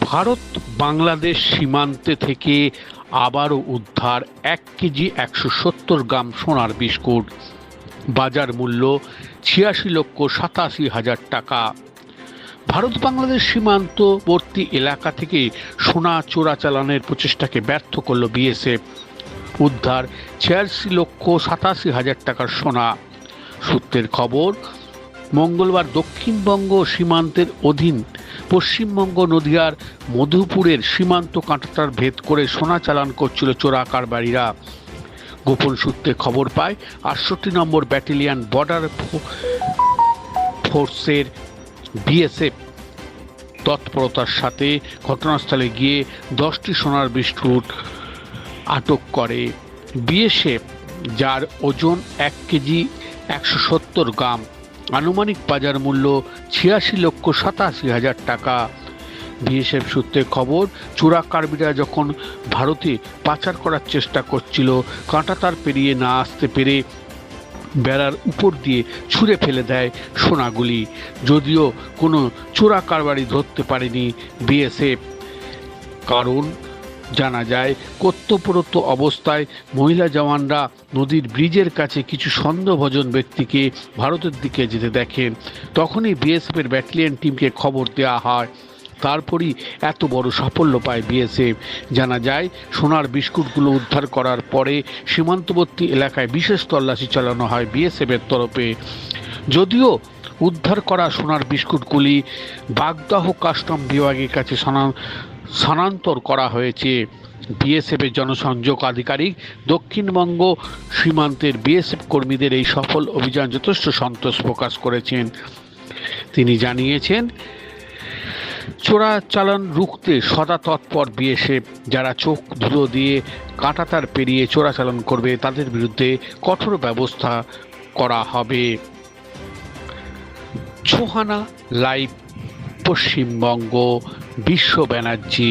ভারত বাংলাদেশ সীমান্তে থেকে আবারও উদ্ধার এক কেজি একশো সত্তর গ্রাম সোনার বিস্কুট। বাজার মূল্য ছিয়াশি লক্ষ সাতাশি হাজার টাকা। ভারত বাংলাদেশ সীমান্তবর্তী এলাকা থেকে সোনা চোরাচালানের প্রচেষ্টাকে ব্যর্থ করল বিএসএফ। উদ্ধার ছিয়াশি লক্ষ সাতাশি হাজার টাকার সোনা। সূত্রের খবর মঙ্গলবার দক্ষিণবঙ্গ সীমান্তের অধীন পশ্চিমবঙ্গ নদিয়ার মধুপুরের সীমান্ত কাঁটাটার ভেদ করে সোনা চালান করছিল চোরা কারবারিরা। গোপন সূত্রে খবর পায়, আটষট্টি নম্বর ব্যাটালিয়ন বর্ডার ফোর্সের বিএসএফ তৎপরতার সাথে ঘটনাস্থলে গিয়ে দশটি সোনার বিস্কুট আটক করে। বিএসএফ, যার ওজন এক কেজি একশো সত্তর গ্রাম। আনুমানিক বাজার মূল্য ছিয়াশি লক্ষ সাতাশি হাজার টাকা। বিএসএফ সূত্রে খবর, চোরা কারবিরা যখন ভারতে পাচার করার চেষ্টা করছিল কাঁটাতার পেরিয়ে না আসতে পেরে বেড়ার উপর দিয়ে ছুঁড়ে ফেলে দেয় সোনাগুলি। যদিও কোনো চোরা কারবারি ধরতে পারেনি বিএসএফ। কারণ জানা যায়, কর্তব্যরত অবস্থায় মহিলা জওয়ানরা নদীর ব্রিজের কাছে কিছু সন্দেহভজন ব্যক্তিকে ভারতের দিকে যেতে দেখেন। তখনই বিএসএফের ব্যাটালিয়ন টিমকে খবর দেওয়া হয়। তারপরই এত বড় সাফল্য পায় বিএসএফ। জানা যায়, সোনার বিস্কুটগুলো উদ্ধার করার পরে সীমান্তবর্তী এলাকায় বিশেষ তল্লাশি চালানো হয় বিএসএফের তরফে। যদিও উদ্ধার করা সোনার বিস্কুটগুলি বাগদাহ কাস্টম বিভাগের কাছে স্থানান্তর করা হয়েছে। বিএসএফের জনসংযোগ আধিকারিক দক্ষিণবঙ্গ সীমান্তের বিএসএফ কর্মীদের এই সফল অভিযান যথেষ্ট সন্তোষ প্রকাশ করেছেন। তিনি জানিয়েছেন, চোরাচালান রুখতে সদা তৎপর বিএসএফ। যারা চোখ ধুলো দিয়ে কাঁটাতার পেরিয়ে চোরাচালান করবে, তাদের বিরুদ্ধে কঠোর ব্যবস্থা করা হবে। ছোহানা লাইভ, পশ্চিমবঙ্গ। বিশ্ব ব্যানার্জি